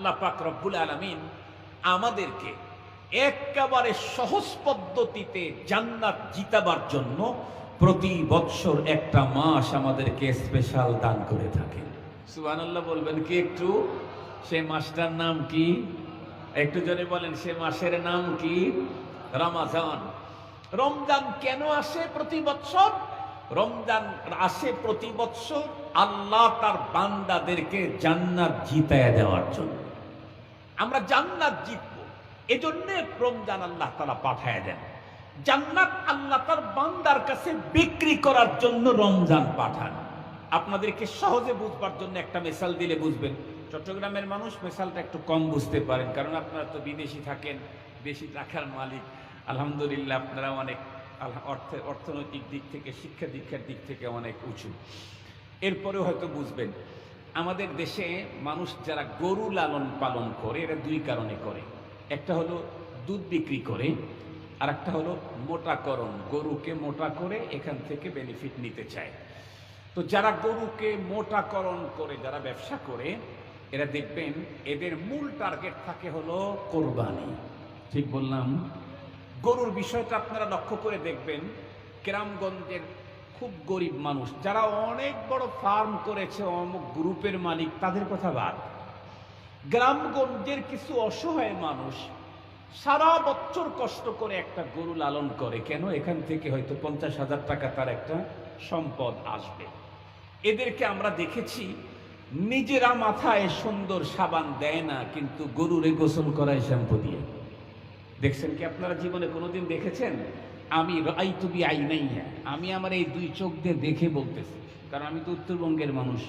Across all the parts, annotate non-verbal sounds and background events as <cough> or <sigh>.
আল্লাহ পাক রব্বুল আলমিন আমাদেরকে একেবারে সহজ পদ্ধতিতে জান্নাত জিতাবার জন্য প্রতি বৎসর একটা মাস আমাদেরকে স্পেশাল দান করে থাকে সুবহানাল্লাহ বলবেন কি একটু? সে মাসটার নাম কি? একটু জনে বলেন সে মাসের নাম কি? রমাজান। রমজান কেন আসে প্রতি বৎসর? রমজান আসে প্রতি বৎসর আল্লাহ তার বান্দাদেরকে জান্নাত জিতায় দেওয়ার জন্য। আমরা জান্নাত জিতব। এজন্যে রমজান আল্লাহ তারা পাঠায় দেন। জান্নাত আল্লাহ তার বান্দার কাছে বিক্রি করার জন্য রমজান পাঠান। আপনাদেরকে সহজে বুঝবার জন্য একটা মেশাল দিলে বুঝবেন। চট্টগ্রামের মানুষ মেশালটা একটু কম বুঝতে পারেন, কারণ আপনারা তো বিদেশি থাকেন, বেশি টাকার মালিক। আলহামদুলিল্লাহ আপনারা অনেক অর্থে, অর্থনৈতিক দিক থেকে শিক্ষা দীক্ষার দিক থেকে অনেক উঁচু। এরপরেও হয়তো বুঝবেন। আমাদের দেশে মানুষ যারা গরু লালন পালন করে, এরা দুই কারণে করে। একটা হলো দুধ বিক্রি করে আর একটা হলো মোটাকরণ। গরুকে মোটা করে এখান থেকে বেনিফিট নিতে চায়। তো যারা গরুকে মোটাকরণ করে, যারা ব্যবসা করে, এরা দেখবেন এদের মূল টার্গেট থাকে হলো কোরবানি। ঠিক বললাম? গরুর বিষয়টা আপনারা লক্ষ্য করে দেখবেন গ্রামগঞ্জের খুব গরিব মানুষ। যারা অনেক বড় ফার্ম করেছে, অমুক গ্রুপের মালিক, তাদের কথা বাদ। গ্রামগঞ্জের কিছু অসহায় মানুষ সারা বছর কষ্ট করে একটা গরু লালন করে। কেন? এখান থেকে হয়তো পঞ্চাশ হাজার টাকা তার একটা সম্পদ আসবে। এদেরকে আমরা দেখেছি, নিজেরা মাথায় সুন্দর সাবান দেয় না, কিন্তু গরুরে গোসল করায় শ্যাম্পু দিয়ে। দেখছেন কি আপনারা জীবনে কোনোদিন দেখেছেন? আমি রাই তুবি আই নাই হ্যাঁ আমি আমার এই দুই চোখ দিয়ে দেখে বলতেছি, কারণ আমি তো উত্তরবঙ্গের মানুষ।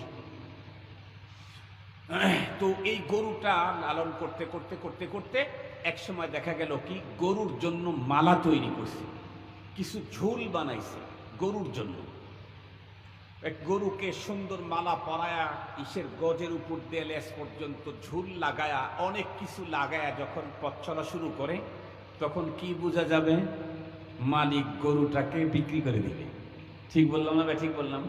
তো এই গরুটা লালন করতে করতে করতে করতে এক সময় দেখা গেল কি, গরুর জন্য মালা তৈরি করছে, কিছু ঝোল বানাইছে গরুর জন্য। এক গরুকে সুন্দর মালা পরায়া, ইসের গজের উপর দিয়ে লেস পর্যন্ত ঝুল লাগায়া, অনেক কিছু লাগায়া যখন পথ চলা শুরু করে, তখন কি বোঝা যাবে? মালিক গরুটাকে বিক্রি করে দিবে ঠিক বললাম না ঠিক বললাম।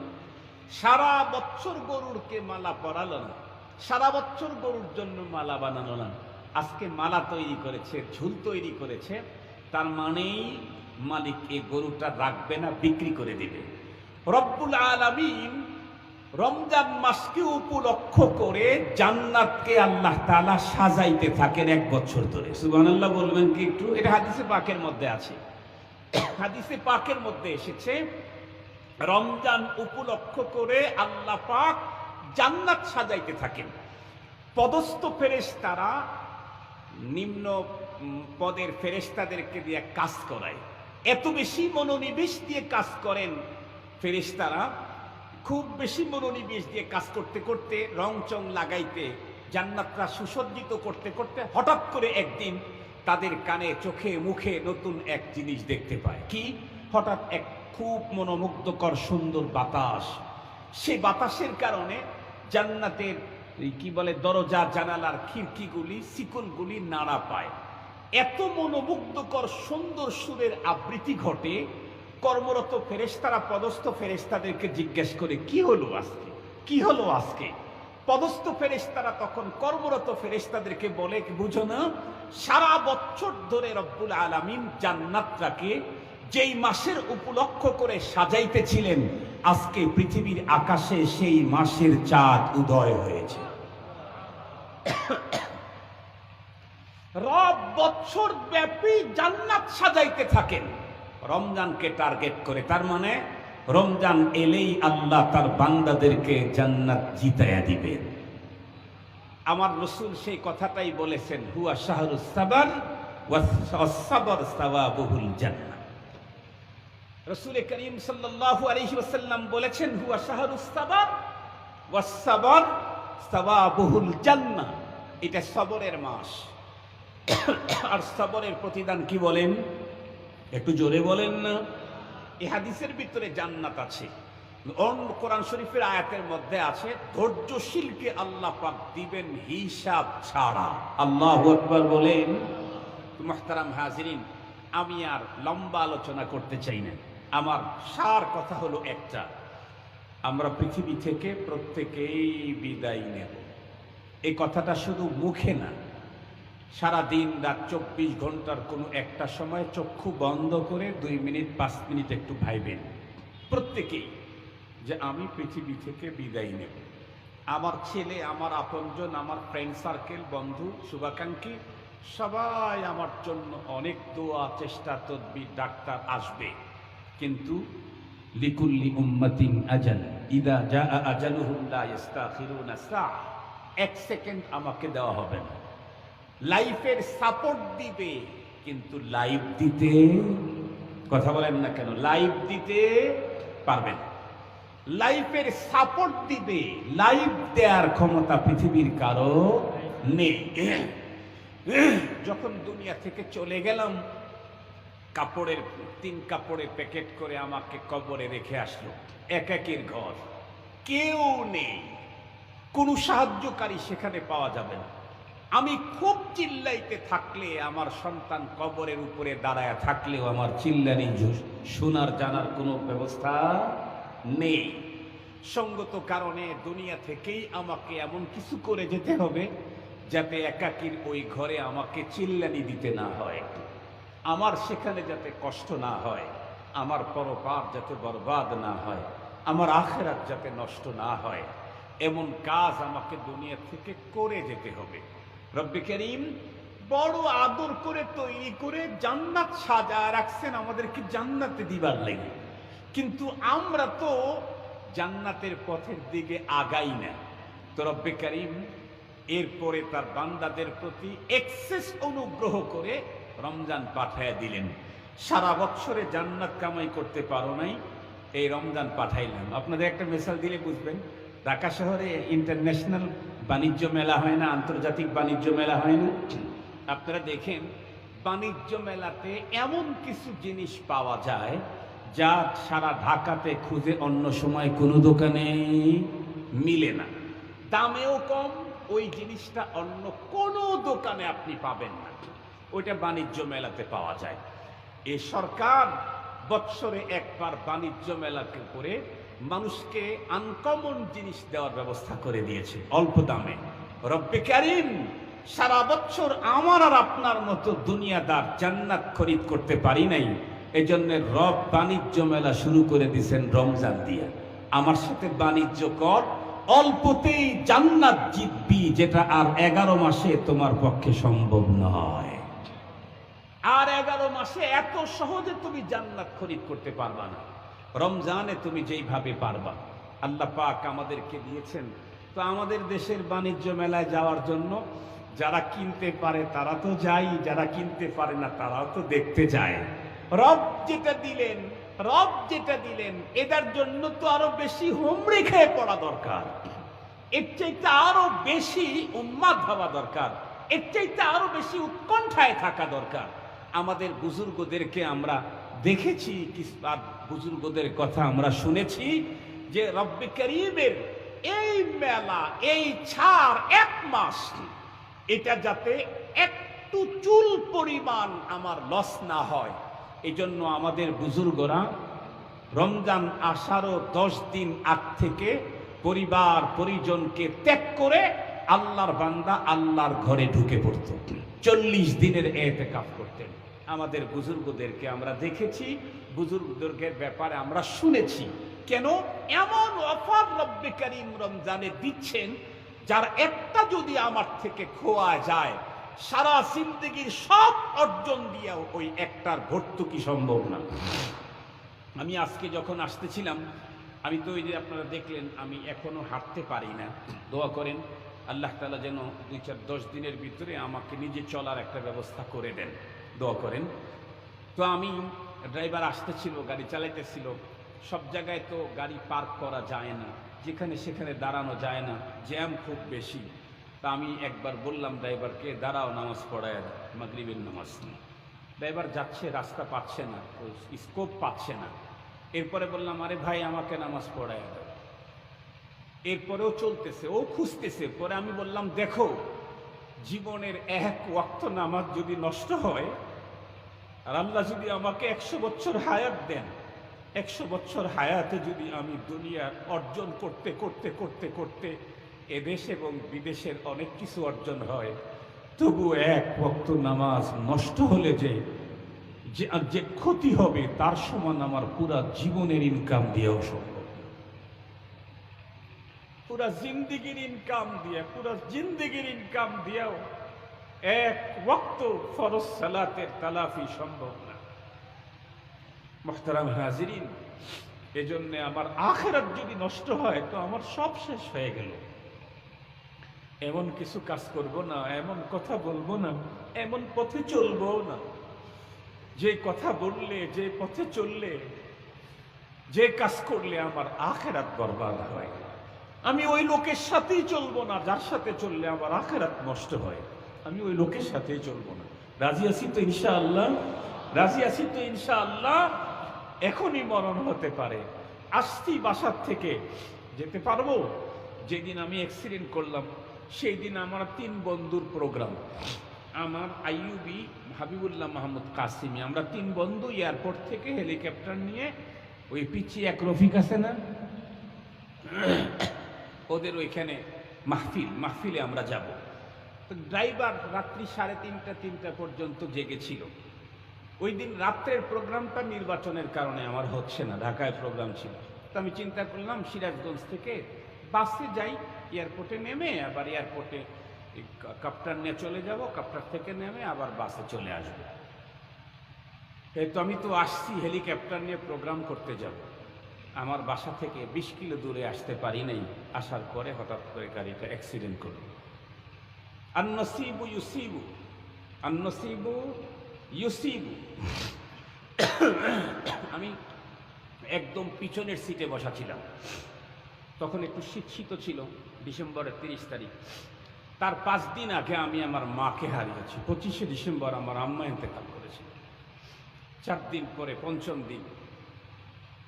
সারা বছর গরুরকে মালা পরালো না। সারা বছর গরুর জন্য মালা বানানো না। আজকে মালা তৈরি করেছে ঝুল তৈরি করেছে। তার মানেই মালিক এই গরুটা রাখবে না বিক্রি করে দিবে। রব্বুল আলামিন রমজান মাসকে উপলক্ষ করে জান্নাতকে আল্লাহ তাআলা সাজাইতে থাকেন এক বছর ধরে। সুবহানাল্লাহ বলবেন কি একটু? এটা হাদিসে পাকের মধ্যে আছে। হাদিসে পাকের মধ্যে এসেছে রমজান উপলক্ষ করে আল্লাহ পাক জান্নাত সাজাইতে থাকেন। পদস্থ ফেরেশতারা নিম্ন উম, পদের ফেরেশতাদেরকে দিয়ে কাজ করায়। এত বেশি মনোনিবেশ দিয়ে কাজ করেন ফেরেশতারা খুব বেশি মনোনিবেশ দিয়ে কাজ করতে করতে রং চং লাগাইতে জান্নাতরা সুসজ্জিত করতে করতে হঠাৎ করে একদিন তাদের কানে, চোখে, মুখে নতুন এক জিনিস দেখতে পায়। কি? হঠাৎ এক খুব মনোমুগ্ধকর সুন্দর বাতাস। সেই বাতাসের কারণে জান্নাতের কি বলে, দরজা, জানালার খিড়কিগুলি, শিকলগুলি নাড়া পায়। এত মনোমুগ্ধকর সুন্দর সুরের আবৃত্তি ঘটে, কর্মরত ফেরেশতারা, পদস্থ ফেরেশতাদেরকে জিজ্ঞেস করে, কি হলো আজকে? কি হলো আজকে? পদস্থ ফেরেশতারা তখন কর্মরত ফেরেশতাদেরকে বলে, বুঝো না সারা বছর ধরে রব্বুল আলামিন জান্নাতটাকে যেই মাসের উপলক্ষ করে সাজাইতেছিলেন, আজকে পৃথিবীর আকাশে সেই মাসের চাঁদ উদয় হয়েছে। রব বছর ব্যাপী জান্নাত সাজাইতে থাকেন। রমজানকে টার্গেট করে, তার মানে রমজান এলেই আল্লাহ তার বান্দাদেরকে জান্নাত জিতায়া দিবেন। আমার রসুল সেই কথাটাই বলেছেন, হুয়া শাহরুস সাবার ওয়াসাবর সাওয়াবুহুল জান্নাত রসুল বলেছেন, হুয়া এটা সবরের মাস। আর সবরের প্রতিদান কি বলেন? একটু জোরে বলেন না। এই হাদিসের ভিতরে জান্নাত আছে। কোরআন শরীফের আয়াতের মধ্যে আছে ধৈর্যশীলকে আল্লাহ পাক দিবেন হিসাব ছাড়া। আল্লাহ আকবার বলেন। মোহতারাম হাজিরিন আমি আর লম্বা আলোচনা করতে চাই না। আমার সার কথা হলো একটা আমরা পৃথিবী থেকে প্রত্যেকেই বিদায় নেব। এই কথাটা শুধু মুখে না সারা দিন রাত চব্বিশ ঘণ্টার কোনো একটা সময় চক্ষু বন্ধ করে দুই মিনিট পাঁচ মিনিট একটু ভাইবেন। প্রত্যেকেই। যে আমি পৃথিবী থেকে বিদায় নেব। আমার ছেলে, আমার আপনজন, আমার ফ্রেন্ড সার্কেল বন্ধু, শুভাকাঙ্ক্ষী, সবাই আমার জন্য অনেক দোয়া, চেষ্টা, তদবির, ডাক্তার আসবে। কিন্তু লিকুল্লি উম্মাতিন আজাল, ইদা জা আজালুহুম লা ইস্তাখিরুনা এক সেকেন্ড আমাকে দেওয়া হবে না। লাইফের সাপোর্ট দিবে, কিন্তু লাইভ দিতে কথা বলেন না কেন লাইভ দিতে পারবেন লাইফের সাপোর্ট দিবে লাইভ দেওয়ার ক্ষমতা পৃথিবীর কারও নেই। যখন দুনিয়া থেকে চলে গেলাম, কাপড়ের, তিন কাপড়ের প্যাকেট করে আমাকে কবরে রেখে আসলো। এক একাকির ঘর। কেউ নেই। কোনো সাহায্যকারী সেখানে পাওয়া যাবে না। আমি খুব চিল্লাইতে থাকলে আমার সন্তান কবরের উপরে দাঁড়ায় থাকলেও আমার চিল্লানি শোনার জানার কোনো ব্যবস্থা নেই। সঙ্গত কারণে দুনিয়া থেকেই আমাকে এমন কিছু করে যেতে হবে যাতে একাকির ওই ঘরে আমাকে চিল্লানি দিতে না হয়। আমার সেখানে যাতে কষ্ট না হয়, আমার পরপার যাতে বরবাদ না হয়, আমার আখেরাত যাতে নষ্ট না হয়, এমন কাজ আমাকে দুনিয়া থেকে করে যেতে হবে। রব্বি করিম বড় আদর করে তৈরি করে জান্নাত সাজা রাখছেন আমাদেরকে জান্নাতে দিবার লেগে। কিন্তু আমরা তো জান্নাতের পথের দিকে আগাই না। তো রব্বে করিম, এরপরে তার বান্দাদের প্রতি এক্সেস অনুগ্রহ করে রমজান পাঠাইয়া দিলেন। সারা বছরে জান্নাত কামাই করতে পারো নাই, এই রমজান পাঠাইলাম। আপনাদের একটা মেসাল দিলে বুঝবেন। ঢাকা শহরে ইন্টারন্যাশনাল বাণিজ্য মেলা হয় না, আন্তর্জাতিক বাণিজ্য মেলা হয় না। আপনারা দেখেন, বাণিজ্য মেলাতে এমন কিছু জিনিস পাওয়া যায় যা সারা ঢাকাতে খুঁজে অন্য সময় কোনো দোকানে মিলে না। দামেও কম, ওই জিনিসটা অন্য কোনো দোকানে আপনি পাবেন না। ওইটা বাণিজ্য মেলাতে পাওয়া যায়। এ সরকার বৎসরে একবার বাণিজ্য মেলাকে করে মানুষকে আনকমন জিনিস দেওয়ার ব্যবস্থা করে দিয়েছে, অল্প দামে। রব্বে কারিম, সারা বছর আমার আর আপনার মতো দুনিয়াদার জান্নাত খরিদ করতে পারি নাই। এজন্য রব বাণিজ্য মেলা শুরু করে দিছেন রমজান দিয়া। আমার সাথে বাণিজ্য কর, অল্পতেই জান্নাত জিতবি, যেটা আর এগারো মাসে তোমার পক্ষে সম্ভব নয়। আর এগারো মাসে এত সহজে তুমি জান্নাত খরিদ করতে পারবা না। রমজানে তুমি যেইভাবে পারবা। আল্লাহ পাক আমাদেরকে দিয়েছেন। তো আমাদের দেশের বাণিজ্য মেলায় যাওয়ার জন্য যারা কিনতে পারে তারা তো যাই, যারা কিনতে পারে না তারাও তো দেখতে যায়। রব যেটা দিলেন, রব যেটা দিলেন এটার জন্য তো আরও বেশি হোমড়ে খেয়ে পড়া দরকার। এর চাইতে আরও বেশি উন্মাদ হওয়া দরকার। এর চাইতে আরও বেশি উৎকণ্ঠায় থাকা দরকার। আমাদের বুজুর্গদেরকে আমরা দেখেছি কিস- বুজুর্গদের কথা আমরা শুনেছি, যে রব্বে করিমের এই মেলা, এই ছাড় এক মাস, এটা যাতে একটু চুল পরিমাণ আমার লস না হয়। এই জন্য আমাদের বুজুর্গরা রমজান আসারও দশ দিন আগ থেকে পরিবার, পরিজনকে ত্যাগ করে আল্লাহর বান্দা আল্লাহর ঘরে ঢুকে পড়ত। চল্লিশ দিনের এতে কাপ করতেন। আমাদের বুজুর্গদেরকে আমরা দেখেছি বুজুর্গদের ব্যাপারে আমরা শুনেছি। কেন? এমন অফার রব্বে রমজানে দিচ্ছেন, যার একটা যদি আমার থেকে খোয়া যায় সারা জিন্দগির সব অর্জন দিয়ে ওই একটার ভর্তুকি সম্ভব না। আমি আজকে যখন আসতেছিলাম, আমি তো ওই যে আপনারা দেখলেন, আমি এখনও হাঁটতে পারি না। দোয়া করেন, আল্লাহ তালা যেন দুই চার দশ দিনের ভিতরে আমাকে নিজে চলার একটা ব্যবস্থা করে দেন। দোয়া করেন। তো আমি ড্রাইভার আসতেছিল, গাড়ি চালাইতেছিল। সব জায়গায় তো গাড়ি পার্ক করা যায় না, যেখানে সেখানে দাঁড়ানো যায় না, জ্যাম খুব বেশি। তা আমি একবার বললাম, ড্রাইভারকে দাঁড়াও, নামাজ পড়ায় মাগরিবের নামাজ ড্রাইভার যাচ্ছে, রাস্তা পাচ্ছে না স্কোপ পাচ্ছে না। এরপরে বললাম, আরে ভাই, আমাকে নামাজ পড়ায় দাও। এরপরেও চলতেছে, ও খুঁজতেছে। পরে আমি বললাম, দেখো, জীবনের এক ওয়াক্ত নামাজ যদি নষ্ট হয়, আর আল্লাহ যদি আমাকে একশো বছর হায়াত দেন, একশো বছর হায়াতে যদি আমি দুনিয়ার অর্জন করতে করতে করতে করতে এদেশ এবং বিদেশের অনেক কিছু অর্জন হয়। তবু এক ওয়াক্ত নামাজ নষ্ট হলে যে যে ক্ষতি হবে, তার সমান আমার পুরা জীবনের ইনকাম দিয়েও সম্ভব। পুরা জিন্দিগির ইনকাম দিয়ে, পুরা জিন্দিগির ইনকাম দিয়েও এক ওয়াক্ত ফরজ সালাতের তালাফি সম্ভব না। মোহতারাম হাজিরিন, এজন্য আমার আখেরাত যদি নষ্ট হয়, তো আমার সব শেষ হয়ে গেল। এমন কিছু কাজ করব না, এমন কথা বলব না, এমন পথে চলবো না। যে কথা বললে, যে পথে চললে, যে কাজ করলে আমার আখেরাত বরবাদ হয়। আমি ওই লোকের সাথেই চলবো না, যার সাথে চললে আমার আখেরাত নষ্ট হয়। আমি ওই লোকের সাথেই চলবো না। রাজি আছি তো ইনশাআল্লাহ? রাজি আছি তো ইনশাআল্লাহ? এখনই মরণ হতে পারে। আসতি বাসার থেকে। যেতে পারব? যেদিন আমি অ্যাক্সিডেন্ট করলাম। সেই দিন আমার তিন বন্ধুর প্রোগ্রাম আমার আইউবি হাবিবুল্লাহ মাহমুদ কাসিমি। আমরা তিন বন্ধু এয়ারপোর্ট থেকে হেলিকপ্টার নিয়ে ওই পিচি এক রফিক আছে না? ওদের ওইখানে মাহফিল, মাহফিলে আমরা যাব। ড্রাইভার রাত্রি সাড়ে তিনটা তিনটা পর্যন্ত জেগেছিল। ওই দিন রাত্রের প্রোগ্রামটা নির্বাচনের কারণে আমার হচ্ছে না, ঢাকায় প্রোগ্রাম ছিল। তো আমি চিন্তা করলাম সিরাজগঞ্জ থেকে বাসে যাই। এয়ারপোর্টে নেমে, আবার এয়ারপোর্টে কাপ্টার নিয়ে চলে যাব কাপ্টার থেকে নেমে আবার বাসে চলে আসব। এই তো আমি তো আসছি, হেলিকপ্টার নিয়ে প্রোগ্রাম করতে যাব। আমার বাসা থেকে বিশ কিলো দূরে আসতে পারি নাই, আসার পরে হঠাৎ করে গাড়িটা অ্যাক্সিডেন্ট করল। আন্নসিবু ইউসিবু আন্নসিবু ইউসিবু। <coughs> আমি একদম পিছনের সিটে বসা ছিলাম। তখন একটু শীত ছিল, ডিসেম্বরের তিরিশ তারিখ। তার পাঁচ দিন আগে আমি আমার মাকে হারিয়েছি। পঁচিশে ডিসেম্বর আমার আম্মা ইন্তেকাল করেছিল। চার দিন পরে, পঞ্চম দিন,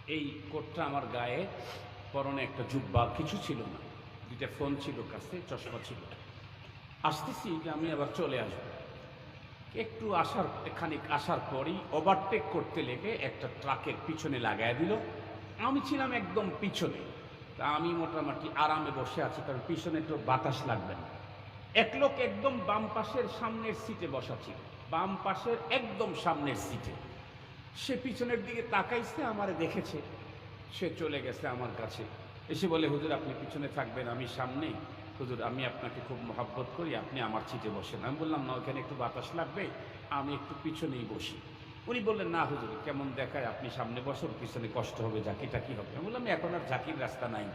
এই কোটটা আমার গায়ে পরনে একটা জুব্বা, কিছু ছিল না। দুইটা ফোন ছিল কাছে, চশমা ছিল। আসতেছি যে আমি আবার চলে আসব। একটু আসার, খানিক আসার পরই ওভারটেক করতে লেগে একটা ট্রাকের পিছনে লাগায় দিল। আমি ছিলাম একদম পিছনে। তা আমি মোটামুটি আরামে বসে আছি, কারণ পিছনে তো বাতাস লাগবে না। এক লোক একদম বাম পাশের সামনের সিটে বসা ছিল। বাম পাশের একদম সামনের সিটে। সে পিছনের দিকে তাকাইছে, আমার দেখেছে। সে চলে গেছে আমার কাছে। এসে বলে, হুজুর, আপনি পিছনে থাকবেন, আমি সামনে। হুজুর, আমি আপনাকে খুব মহাব্বত করি, আপনি আমার সিটে বসেন। আমি বললাম, না, ওখানে একটু বাতাস লাগবে, আমি একটু পিছনেই বসি। উনি বললেন, না হুজুর, কেমন দেখায় আপনি সামনে বসুন, পিছনে কষ্ট হবে জাকি টাকি হবে? আমি বললাম, এখন আর জাকির রাস্তা নাই।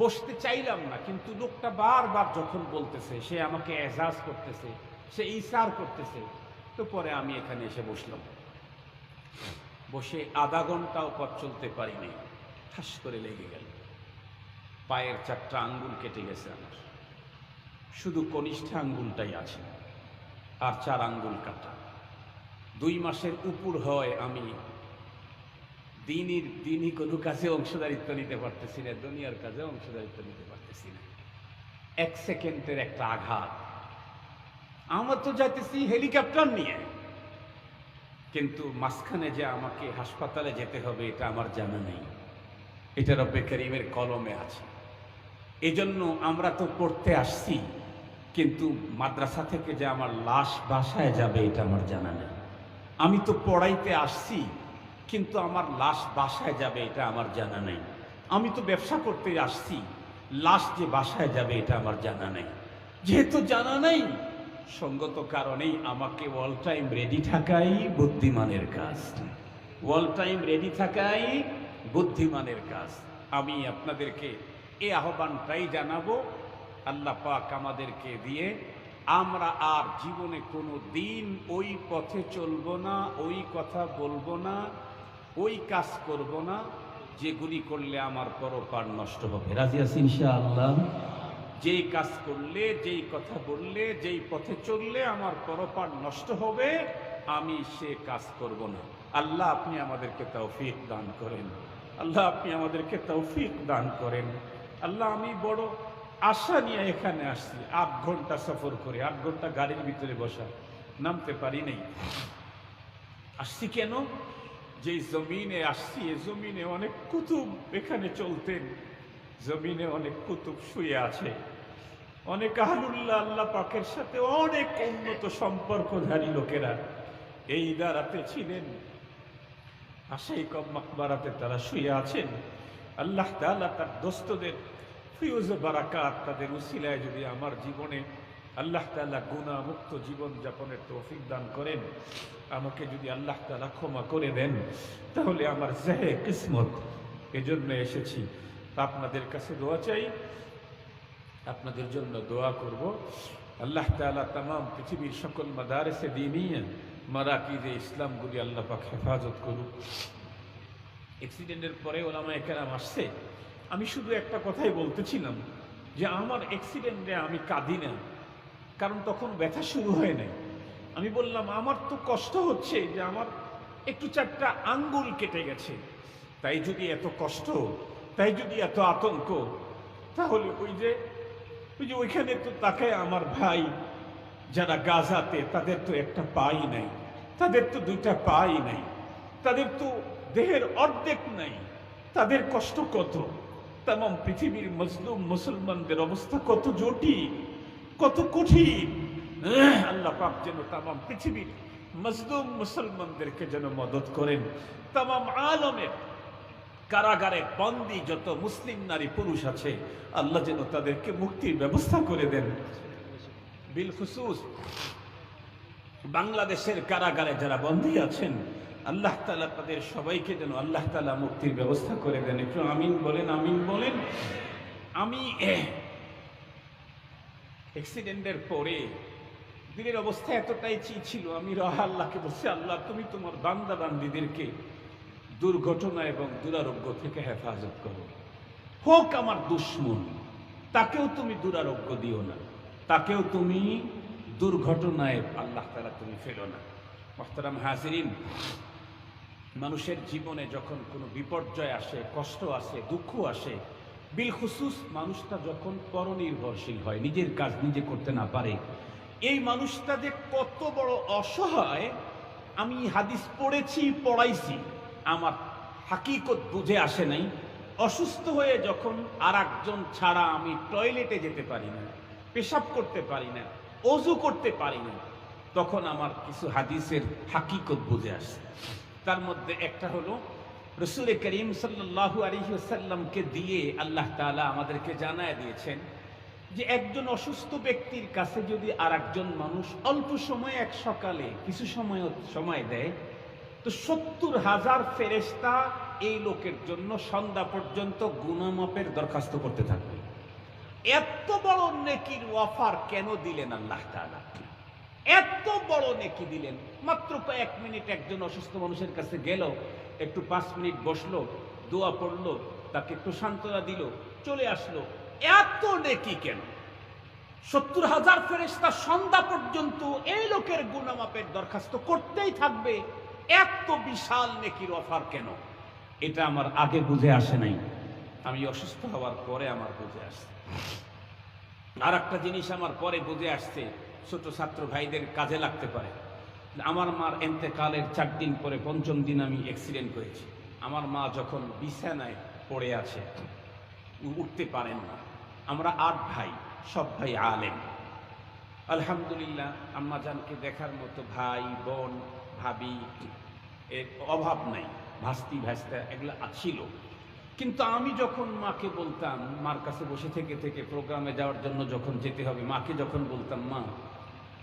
বসতে চাইলাম না, কিন্তু লোকটা বারবার যখন বলতেছে, সে আমাকে এজাজ করতেছে, সে ইসার করতেছে, তো পরে আমি এখানে এসে বসলাম। বসে আধা ঘন্টাও পথ চলতে পারিনি ঠাস করে লেগে গেল। পায়ের চারটা আঙ্গুল কেটে গেছে আমার। শুধু কনিষ্ঠ আঙ্গুলটাই আছে, আর চার আঙ্গুল কাটা। দুই মাসের উপর হয় আমি দিনই দিনই কোনো কাজে অংশদারিত্ব নিতে পারতেছি না, দুনিয়ার কাজে অংশদারিত্ব নিতে পারতেছি না। এক সেকেন্ডের একটা আঘাত। আমরা তো যাইতেছি হেলিকপ্টার নিয়ে। কিন্তু মাঝখানে যে আমাকে হাসপাতালে যেতে হবে, এটা আমার জানা নেই। এটা রব্বে করিমের কলমে আছে। এজন্য আমরা তো পড়তে আসছি, কিন্তু মাদ্রাসা থেকে যে আমার লাশ বাসায় যাবে, এটা আমার জানা নেই। আমি তো পড়াইতে আসছি, কিন্তু আমার লাশ বাসায় যাবে এটা আমার জানা নেই। আমি তো ব্যবসা করতে আসছি, লাশ যে বাসায় যাবে এটা আমার জানা নেই। যেহেতু জানা নেই, সঙ্গত কারণেই আমাকে অল টাইম রেডি থাকাই বুদ্ধিমানের কাজ। অল টাইম রেডি থাকাই বুদ্ধিমানের কাজ। আমি আপনাদেরকে এই আহ্বানটাই জানাব, আল্লাহ পাক আমাদেরকে দিয়ে আমরা আর জীবনে কোনো দিন ওই পথে চলবো না, ওই কথা বলব না, ওই কাজ করব না যেগুলি করলে আমার পরপার নষ্ট হবে। রাজি আছি ইনশাআল্লাহ? যেই কাজ করলে, যেই কথা বললে, যেই পথে চললে আমার পরপার নষ্ট হবে, আমি সে কাজ করব না। আল্লাহ আপনি আমাদেরকে তৌফিক দান করেন। আল্লাহ আপনি আমাদেরকে তৌফিক দান করেন। আল্লাহ আমি বড় আশা নিয়ে এখানে আসছি। আট ঘণ্টা সফর করে আট ঘণ্টা গাড়ির ভিতরে বসা। নামতে পারি নাই। আসছি কেন? যে জমিনে আসছি, এ জমিনে অনেক কুতুব এখানে চলতেন। জমিনে অনেক কুতুব শুয়ে আছে। অনেক আহলুল্লাহ আল্লাহ পাকের সাথে অনেক উন্নত সম্পর্কধারী লোকেরা এই দাঁড়াতে ছিলেন। আশাই কম মাকবারাতে তারা শুয়ে আছেন। আল্লাহ তাআলা তার দোস্তদের ফিউজ বারাকাত তাদের উসিলায় যদি আমার জীবনে আল্লাহ তাআলা গুনাহ মুক্ত জীবন যাপনের তৌফিক দান করেন, আমাকে যদি আল্লাহ তাআলা ক্ষমা করে দেন, তাহলে আমার জেহে কিসমত। এজন্য এসেছি। আপনাদের কাছে দোয়া চাই। আপনাদের জন্য দোয়া করব। আল্লাহ তাআলা তাম পৃথিবীর সকল মাদারেসে দিনিয়া মারাকিজে ইসলামগুলি আল্লাহ পাক হেফাজত করুক। অ্যাক্সিডেন্টের পরে ওলামা একরাম আসছে। আমি শুধু একটা কথাই বলতেছিলাম যে আমার অ্যাক্সিডেন্টে আমি কাঁদি না, কারণ তখন ব্যথা শুরু হয় নাই। আমি বললাম, আমার তো কষ্ট হচ্ছে যে আমার একটু চারটা আঙ্গুল কেটে গেছে। তাই যদি এত কষ্ট, তাই যদি এত আতঙ্ক, তাহলে ওই যে ওই যে ওইখানে তো তাকে আমার ভাই, যারা গাজাতে, তাদের তো একটা পাই নাই, তাদের তো দুইটা পাই নাই, তাদের তো দেহের অর্ধেক নাই, তাদের কষ্ট কত? তাম পৃথিবীর মজলুম মুসলমানদের অবস্থা কত জটিল, কত কঠিন। আল্লাহ পাক যেন তাম পৃথিবীর মজলুম মুসলমানদেরকে যেন মদত করেন। তাম আলমের কারাগারে বন্দি যত মুসলিম নারী পুরুষ আছে, আল্লাহ যেন তাদেরকে মুক্তির ব্যবস্থা করে দেন। বিল খুসুস বাংলাদেশের কারাগারে যারা বন্দী আছেন আল্লাহ তালা তাদের সবাইকে যেন আল্লাহ তালা মুক্তির ব্যবস্থা করে দেন। একটু আমিন বলেন আমিন বলেন। আমি অ্যাক্সিডেন্টের পরে দিনের অবস্থা এতটাই চি ছিল আমি রহ আল্লাহকে বলছি, আল্লাহ, তুমি তোমার বান্দা বান্দিদেরকে দুর্ঘটনা এবং দুরারোগ্য থেকে হেফাজত করো। হোক আমার দুশ্মন, তাকেও তুমি দুরারোগ্য দিও না। তাকেও তুমি দুর্ঘটনায় আল্লাহ তারা তুমি ফেলো না। মোহতারাম হাজিরিন মানুষের জীবনে যখন কোনো বিপর্যয় আসে, কষ্ট আসে, দুঃখ আসে বিল খুসুস মানুষটা যখন পরনির্ভরশীল হয়, নিজের কাজ নিজে করতে না পারে, এই মানুষটা যে কত বড় অসহায়, আমি হাদিস পড়েছি, পড়াইছি, আমার হাকিকত বুঝে আসে নাই। অসুস্থ হয়ে যখন আর একজন ছাড়া আমি টয়লেটে যেতে পারি না, পেশাব করতে পারি না, অজু করতে পারি না, তখন আমার কিছু হাদিসের হাকিকত বুঝে আসে। তার মধ্যে একটা হলো, রসুল করিম সাল্লাহু আলহিসাল্লামকে দিয়ে আল্লাহ তাআলা আমাদেরকে জানায় দিয়েছেন যে একজন অসুস্থ ব্যক্তির কাছে যদি আর একজন মানুষ অল্প সময় এক সকালে কিছু সময় সময় দেয়, তো সত্তর হাজার ফেরেস্তা এই লোকের জন্য সন্ধ্যা পর্যন্ত গুণমাপের দরখাস্ত করতে থাকবে। এত বড় নেকির অফার কেন দিলেন আল্লাহ তাআলা? এত বড় নেকি দিলেন। মাত্র কয়েক মিনিট একজন অসুস্থ মানুষের কাছে গেল, একটু পাঁচ মিনিট বসল, দোয়া পড়ল, তাকে একটু সান্ত্বনা দিল, চলে আসলো। এত নেকি কেন? সত্তর হাজার ফেরেস্তা সন্ধ্যা পর্যন্ত এই লোকের গুণামাপের দরখাস্ত করতেই থাকবে। এত বিশাল নেকির অফার কেন? এটা আমার আগে বুঝে আসে নাই। আমি অসুস্থ হওয়ার পরে আমার বুঝে আসছে। আর একটা জিনিস আমার পরে বুঝে আসছে। ছোট ছাত্র ভাইদের কাজে লাগতে পারে। আমার মার এন্তেকালের চার দিন পরে পঞ্চম দিন আমি অ্যাক্সিডেন্ট করেছি। আমার মা যখন বিছানায় পড়ে আছে, উঠতে পারেন না। আমরা আট ভাই, সব ভাই আলেম। আলহামদুলিল্লাহ আম্মাজানকে দেখার মতো ভাই, বোন, ভাবি, এর অভাব নাই, ভাস্তি, ভাস্তা এগুলো ছিল কিন্তু আমি যখন মাকে বলতাম, মার কাছে বসে থেকে থেকে প্রোগ্রামে যাওয়ার জন্য যখন যেতে হবে, মাকে যখন বলতাম, মা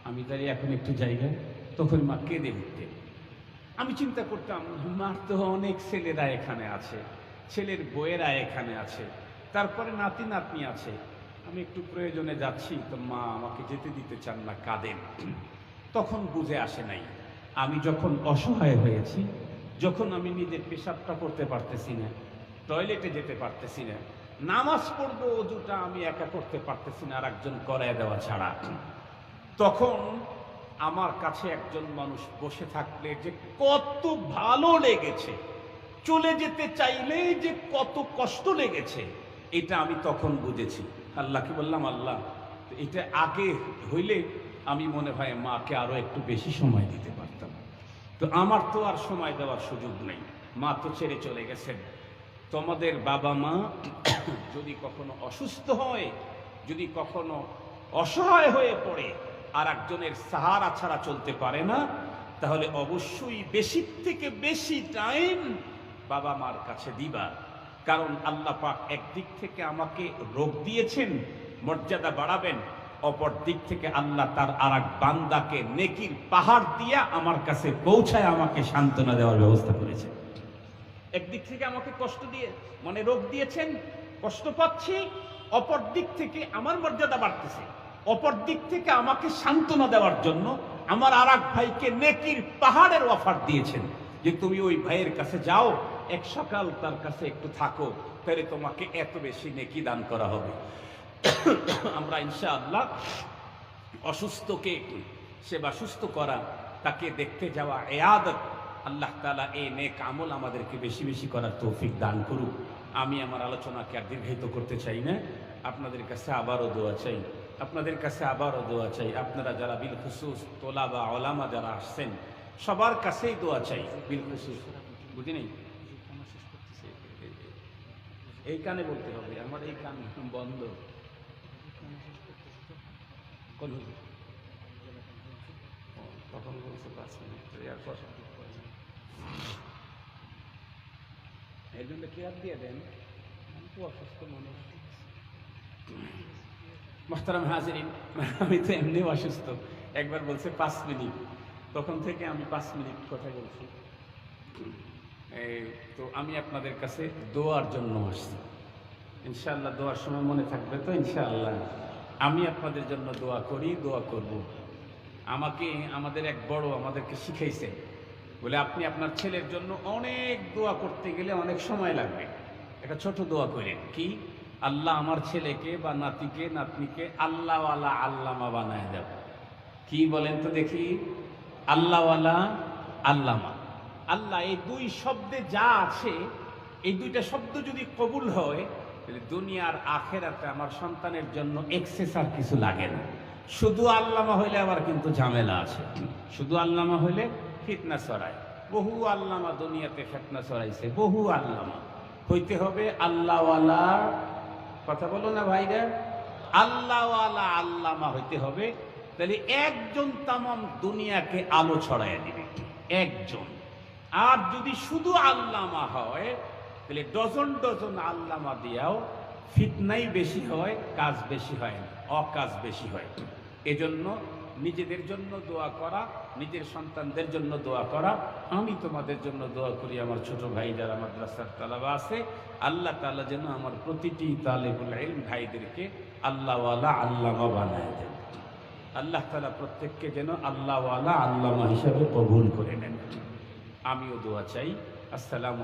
আমি দাঁড়িয়ে এখন একটু জায়গায় তখন মা কেঁদে উঠতেন আমি চিন্তা করতাম, মার তো অনেক ছেলেরা এখানে আছে, ছেলের বইয়েরা এখানে আছে, তারপরে নাতি নাতনি আছে। আমি একটু প্রয়োজনে যাচ্ছি, তো মা আমাকে যেতে দিতে চান না, কাঁদেন। তখন বুঝে আসে নাই, আমি যখন অসহায় হয়েছি, যখন আমি নিজের পেশাবটা করতে পারতেছি না, টয়লেটে যেতে পারতেছি না, নামাজ পড়ব, অজুটা আমি একা করতে পারতেছি না, আর একজন করায় দেওয়া ছাড়া। তখন আমার কাছে একজন মানুষ বসে থাকলে যে কত ভালো লেগেছে, চলে যেতে চাইলে যে কত কষ্ট লেগেছে, এটা আমি তখন বুঝেছি। আল্লাহকে বললাম? আল্লাহ এটা আগে হইলে আমি মনে হয় মাকে আরও একটু বেশি সময় দিতে পারতাম। তো আমার তো আর সময় দেওয়ার সুযোগ নেই। মা তো ছেড়ে চলে গেছেন। তোমাদের বাবা মা যদি কখনো অসুস্থ হয়, যদি কখনো অসহায় হয়ে পড়ে আর একজনের সাহারা ছাড়া চলতে পারে না, তাহলে অবশ্যই বেশি থেকে বেশি টাইম বাবা মার কাছে দিবা। কারণ আল্লাহ পাক একদিক থেকে আমাকে রোগ দিয়েছেন, মর্যাদা বাড়াবেন, অপর দিক থেকে আল্লাহ তার আর এক বান্দাকে নেকির পাহাড় দিয়া আমার কাছে পৌঁছায়, আমাকে সান্ত্বনা দেওয়ার ব্যবস্থা করেছেন একদিক থেকে আমাকে কষ্ট দিয়ে মানে রোগ দিয়েছেন, কষ্ট পাচ্ছি, অপর দিক থেকে আমার মর্যাদা বাড়তেছে। অপর দিক থেকে আমাকে সান্ত্বনা দেওয়ার জন্য আমার আর ভাইকে নেকির পাহাড়ের অফার দিয়েছেন যে তুমি ওই ভাইয়ের কাছে যাও, এক সকাল তার কাছে একটু থাকো, তাহলে তোমাকে এত বেশি নেকি দান করা হবে। আমরা ইনশাআল্লাহ অসুস্থকে সেবা সুস্থ করা, তাকে দেখতে যাওয়া এয়াদত, আল্লাহ তালা এই নেক আমল আমাদেরকে বেশি বেশি করার তৌফিক দান করুক। আমি আমার আলোচনাকে আর দীর্ঘায়িত করতে চাই না। আপনাদের কাছে আবারও দোয়া চাই। আপনাদের কাছে আবারও দোয়া চাই। আপনারা যারা বিল খুসুস তোলা বা ওলামা যারা আসছেন, সবার কাছেই দোয়া চাই বিল খুসুস বুঝি নেই? এই কানে বলতে হবে, আমার এই কান বন্ধ। কোন এই জন্য কি আর দিয়ে দেন? অসুস্থ মানুষ। মোহতারাম হাজিরিন, আমি তো এমনি অসুস্থ। একবার বলছে পাঁচ মিনিট। তখন থেকে আমি পাঁচ মিনিট কথা বলছি। তো আমি আপনাদের কাছে দোয়ার জন্য আসছি। ইনশাআল্লাহ দোয়ার সময় মনে থাকবে তো? ইনশাআল্লাহ। আমি আপনাদের জন্য দোয়া করি, দোয়া করব। আমাকে, আমাদের এক বড় আমাদেরকে শিখাইছে। বলে, আপনি আপনার ছেলের জন্য অনেক দোয়া করতে গেলে অনেক সময় লাগবে। একটা ছোট দোয়া করেন। কি? আল্লাহ আমার ছেলেকে বা নাতিকে, নাতনিকে আল্লাহওয়ালা আল্লামা বানায় দেব। কি বলেন তো দেখি? আল্লাহওয়ালা আল্লামা। আল্লাহ এই দুই শব্দে যা আছে, এই দুইটা শব্দ যদি কবুল হয়, তাহলে দুনিয়ার আখেরাতে আমার সন্তানের জন্য এক্সেস আর কিছু লাগে না। শুধু আল্লামা হইলে আবার কিন্তু ঝামেলা আছে। শুধু আল্লামা হইলে ফিতনা ছড়ায়। বহু আল্লামা দুনিয়াতে ফেতনা ছড়াইছে, বহু আল্লামা। হইতে হবে আল্লাহওয়ালা কথা বলো না ভাইরা। আল্লাহওয়ালা আল্লামা হইতে হবে। তাহলে একজন তামাম দুনিয়াকে আলো ছড়াইয়া দিবে। একজন। আর যদি শুধু আল্লামা হয়, তাহলে ডজন ডজন আল্লামা দিয়াও ফিতনাই বেশি হয়, কাজ বেশি হয় অকাজ বেশি হয়। এজন্য নিজেদের জন্য দোয়া করা নিজের সন্তানদের জন্য দোয়া করা, আমি তোমাদের জন্য দোয়া করি, আমার ছোট ভাই যারা মাদ্রাসার তালাবা আছে, আল্লাহ তালা যেন আমার প্রতিটি তালেবুল ইলম ভাইদেরকে আল্লাহওয়ালা আল্লামা বানায় দেন। আল্লাহ তালা প্রত্যেককে যেন আল্লাহওয়ালা আল্লামা হিসাবে কবুল করে নেন। আমিও দোয়া চাই। আসসালামু